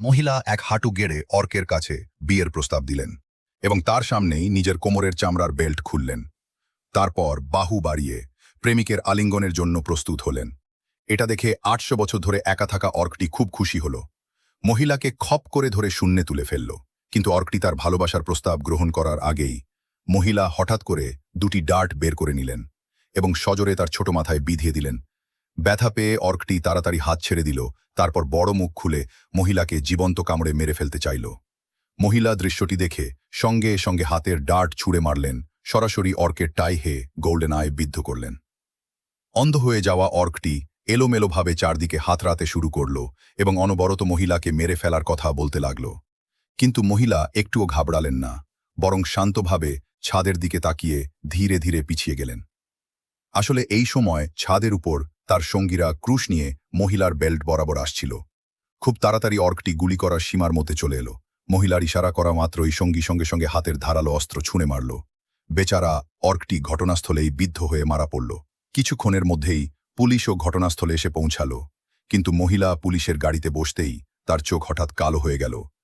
মহিলা এক হাঁটু গেড়ে অর্কের কাছে বিয়ের প্রস্তাব দিলেন এবং তার সামনেই নিজের কোমরের চামড়ার বেল্ট খুললেন। তারপর বাহু বাড়িয়ে প্রেমিকের আলিঙ্গনের জন্য প্রস্তুত হলেন। এটা দেখে আটশো বছর ধরে একা থাকা অর্কটি খুব খুশি হল। মহিলাকে খপ করে ধরে শূন্যে তুলে ফেলল, কিন্তু অর্কটি তার ভালোবাসার প্রস্তাব গ্রহণ করার আগেই মহিলা হঠাৎ করে দুটি ডার্ট বের করে নিলেন এবং সজোরে তার ছোট মাথায় বিধিয়ে দিলেন। ব্যথা পেয়ে অর্কটি তাড়াতাড়ি হাত ছেড়ে দিল, তারপর বড় মুখ খুলে মহিলাকে জীবন্ত কামড়ে মেরে ফেলতে চাইল। মহিলা দৃশ্যটি দেখে সঙ্গে সঙ্গে হাতের ডার্ট ছুঁড়ে মারলেন, সরাসরি অর্কের টাই হে গোল্ডেন আয় বিদ্ধ করলেন। অন্ধ হয়ে যাওয়া অর্কটি এলোমেলোভাবে চারদিকে হাতরাতে শুরু করল এবং অনবরত মহিলাকে মেরে ফেলার কথা বলতে লাগল। কিন্তু মহিলা একটুও ঘাবড়ালেন না, বরং শান্তভাবে ছাদের দিকে তাকিয়ে ধীরে ধীরে পিছিয়ে গেলেন। আসলে এই সময় ছাদের উপর তার সঙ্গীরা ক্রুশ নিয়ে মহিলার বেল্ট বরাবর আসছিল। খুব তাড়াতাড়ি অর্কটি গুলি করার সীমার মধ্যে চলে এলো। মহিলার ইশারা করা মাত্রই সঙ্গী সঙ্গে সঙ্গে হাতের ধারালো অস্ত্র ছুঁড়ে মারল। বেচারা অর্কটি ঘটনাস্থলেই বিদ্ধ হয়ে মারা পড়ল। কিছুক্ষণের মধ্যেই পুলিশও ঘটনাস্থলে এসে পৌঁছালো। কিন্তু মহিলা পুলিশের গাড়িতে বসতেই তার চোখ হঠাৎ কালো হয়ে গেল।